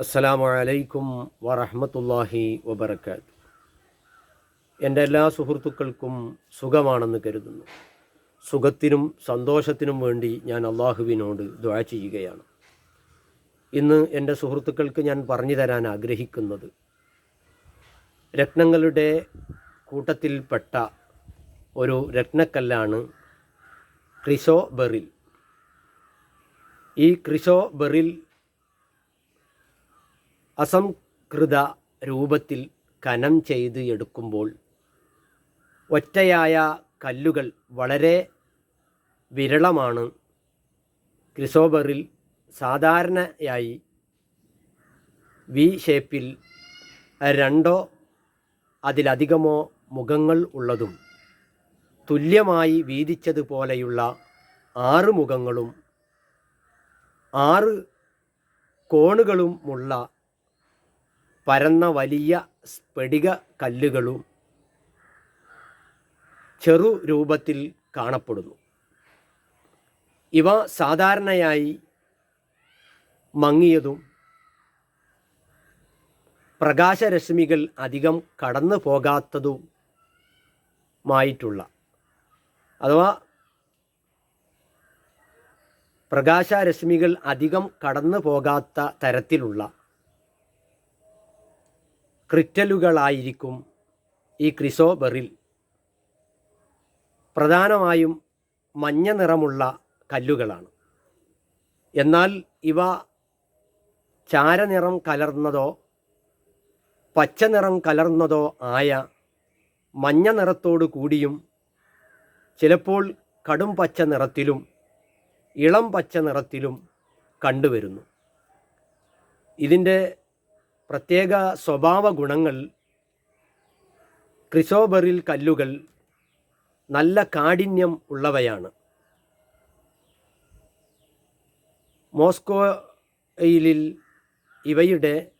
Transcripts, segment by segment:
അസ്സലാമു അലൈക്കും വറഹ്മത്തുള്ളാഹി വബറകാത്ത് എന്റെ എല്ലാ സുഹൃത്തുക്കൾക്കും സുഖമാണെന്ന് കരുതുന്നു. സുഖത്തിനും സന്തോഷത്തിനും വേണ്ടി ഞാൻ അള്ളാഹുവിനോട് ദ്വാ ചെയ്യുകയാണ്. ഇന്ന് എന്റെ സുഹൃത്തുക്കൾക്ക് ഞാൻ പറഞ്ഞു തരാൻ ആഗ്രഹിക്കുന്നത് രത്നങ്ങളുടെ കൂട്ടത്തിൽപ്പെട്ട ഒരു രത്നക്കല്ലാണ് ക്രിസോ ബെറിൽ ഈ ക്രിസോ ബെറിൽ അസംകൃത രൂപത്തിൽ കനം ചെയ്ത് എടുക്കുമ്പോൾ ഒറ്റയായ കല്ലുകൾ വളരെ വിരളമാണ്. ക്രിസോബറിൽ സാധാരണയായി വി ഷേപ്പിൽ രണ്ടോ അതിലധികമോ മുഖങ്ങൾ ഉള്ളതും തുല്യമായി വീതിച്ചതുപോലെയുള്ള ആറ് മുഖങ്ങളും ആറ് കോണുകളുമുള്ള പരന്ന വലിയ സ്ഫടിക കല്ലുകളും ചെറു രൂപത്തിൽ കാണപ്പെടുന്നു. ഇവ സാധാരണയായി മങ്ങിയതും പ്രകാശരശ്മികൾ അധികം കടന്നു പോകാത്തതുമായിട്ടുള്ള അഥവാ പ്രകാശരശ്മികൾ അധികം കടന്നു പോകാത്ത തരത്തിലുള്ള ക്രിറ്റലുകളായിരിക്കും ഈ ക്രിസോബറിൽ. പ്രധാനമായും മഞ്ഞ നിറമുള്ള കല്ലുകളാണ്. എന്നാൽ ഇവ ചാരനിറം കലർന്നതോ പച്ച നിറം കലർന്നതോ ആയ മഞ്ഞ നിറത്തോടു കൂടിയും ചിലപ്പോൾ കടും പച്ച നിറത്തിലും ഇളം പച്ച നിറത്തിലും കണ്ടുവരുന്നു. ഇതിന്റെ പ്രത്യേക സ്വഭാവ ഗുണങ്ങൾ ക്രിസോബറിൽ കല്ലുകൾ നല്ല കാഠിന്യം ഉള്ളവയാണ്. മോസ്കോയിലിൽ ഇവയുടെ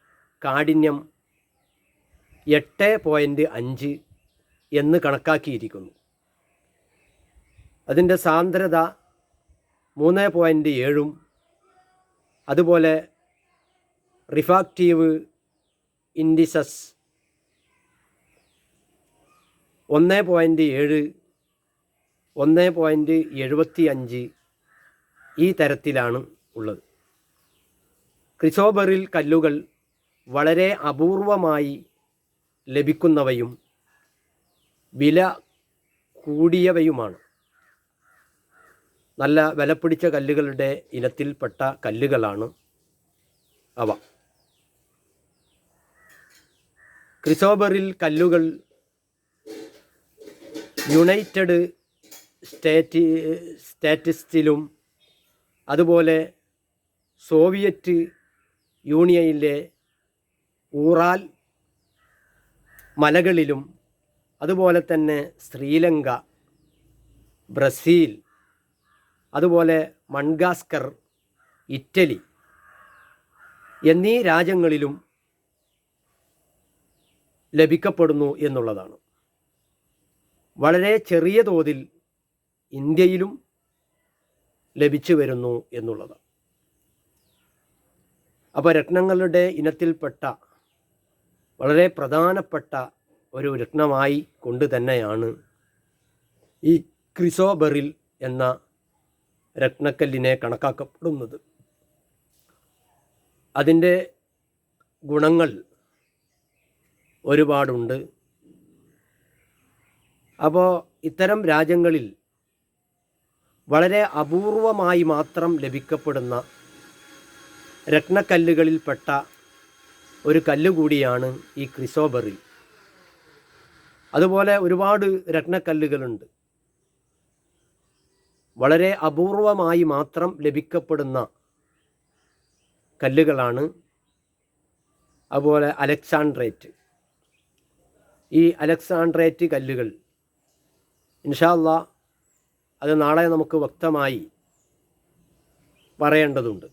കാഠിന്യം എട്ട് പോയിന്റ് അഞ്ച് എന്ന് കണക്കാക്കിയിരിക്കുന്നു. അതിന്റെ സാന്ദ്രത മൂന്ന് പോയിന്റ് ഏഴും അതുപോലെ റിഫാക്റ്റീവ് ഇൻഡിസസ് ഒന്ന് പോയിന്റ് ഏഴ് ഒന്ന് പോയിന്റ് എഴുപത്തി അഞ്ച് ഈ തരത്തിലാണ് ഉള്ളത്. ക്രിസോബറിൽ കല്ലുകൾ വളരെ അപൂർവമായി ലഭിക്കുന്നവയും വില കൂടിയവയുമാണ്. നല്ല വിലപിടിച്ച കല്ലുകളുടെ ഇനത്തിൽപ്പെട്ട കല്ലുകളാണ് അവ. ക്രിസോബറിൽ കല്ലുകൾ യുണൈറ്റഡ് സ്റ്റേറ്റി സ്റ്റാറ്റിസ്റ്റിലും അതുപോലെ സോവിയറ്റ് യൂണിയനിലെ ഊറാൽ മലകളിലും അതുപോലെ തന്നെ ശ്രീലങ്ക ബ്രസീൽ അതുപോലെ മൺഗാസ്കർ ഇറ്റലി എന്നീ രാജ്യങ്ങളിലും ലഭിക്കപ്പെടുന്നു എന്നുള്ളതാണ്. വളരെ ചെറിയ തോതിൽ ഇന്ത്യയിലും ലഭിച്ചു വരുന്നു എന്നുള്ളതാണ് അപ്പോൾ രത്നങ്ങളുടെ ഇനത്തിൽപ്പെട്ട വളരെ പ്രധാനപ്പെട്ട ഒരു രത്നമായി കൊണ്ട് തന്നെയാണ് ഈ ക്രിസോബറിൽ എന്ന രത്നക്കല്ലിനെ കണക്കാക്കപ്പെടുന്നത്. അതിന്റെ ഗുണങ്ങൾ ഒരുപാടുണ്ട്. അപ്പോൾ ഇത്തരം രാജ്യങ്ങളിൽ വളരെ അപൂർവമായി മാത്രം ലഭിക്കപ്പെടുന്ന രത്നക്കല്ലുകളിൽപ്പെട്ട ഒരു കല്ലുകൂടിയാണ് ഈ ക്രിസോബറി അതുപോലെ ഒരുപാട് രത്നക്കല്ലുകളുണ്ട്. വളരെ അപൂർവമായി മാത്രം ലഭിക്കപ്പെടുന്ന കല്ലുകളാണ്. അതുപോലെ അലക്സാൻഡ്രേറ്റ്. ഈ അലക്സാൻഡ്രേറ്റ് കല്ലുകൾ. ഇൻഷാല്ല അത് നാളെ നമുക്ക് വ്യക്തമായി പറയേണ്ടതുണ്ട്.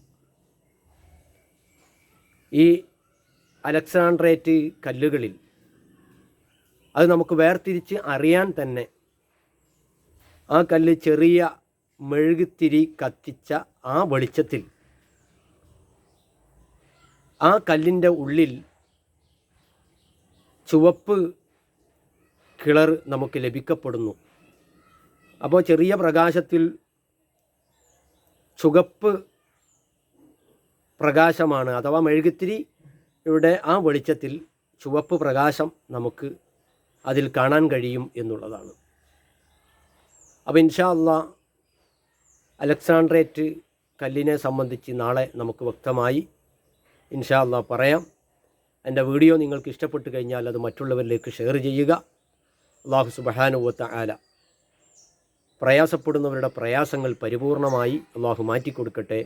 ഈ അലക്സാൻഡ്രേറ്റ് കല്ലുകളിൽ അത് നമുക്ക് വേർതിരിച്ച് അറിയാൻ തന്നെ ആ കല്ല് ചെറിയ മെഴുകുത്തിരി കത്തിച്ച ആ വെളിച്ചത്തിൽ ആ കല്ലിന്റെ ഉള്ളിൽ ചുവപ്പ് കിളർ നമുക്ക് ലഭിക്കപ്പെടുന്നു. അപ്പോൾ ചെറിയ പ്രകാശത്തിൽ ചുകപ്പ് പ്രകാശമാണ്. അഥവാ മെഴുകുത്തിരിയുടെ ആ വെളിച്ചത്തിൽ ചുവപ്പ് പ്രകാശം നമുക്ക് അതിൽ കാണാൻ കഴിയും എന്നുള്ളതാണ്. അപ്പോൾ ഇൻഷാ അല്ല അലക്സാണ്ട്രേറ്റ് കല്ലിനെ സംബന്ധിച്ച് നാളെ നമുക്ക് വ്യക്തമായി ഇൻഷാ അല്ല പറയാം. എന്റെ വീഡിയോ നിങ്ങൾക്ക് ഇഷ്ടപ്പെട്ട് കഴിഞ്ഞാൽ അത് മറ്റുള്ളവരിലേക്ക് ഷെയർ ചെയ്യുക. അള്ളാഹു സുബഹാനുവത്ത ആല പ്രയാസപ്പെടുന്നവരുടെ പ്രയാസങ്ങൾ പരിപൂർണമായി അള്ളാഹു മാറ്റിക്കൊടുക്കട്ടെ.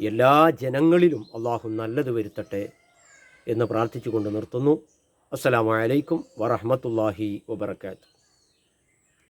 എല്ലാ ജനങ്ങളിലും അള്ളാഹു നല്ലത് വരുത്തട്ടെ എന്ന് പ്രാർത്ഥിച്ചുകൊണ്ട് നിർത്തുന്നു. അസ്സലാമു അലൈക്കും വറഹമത്തല്ലാഹി വബർക്കാത്തു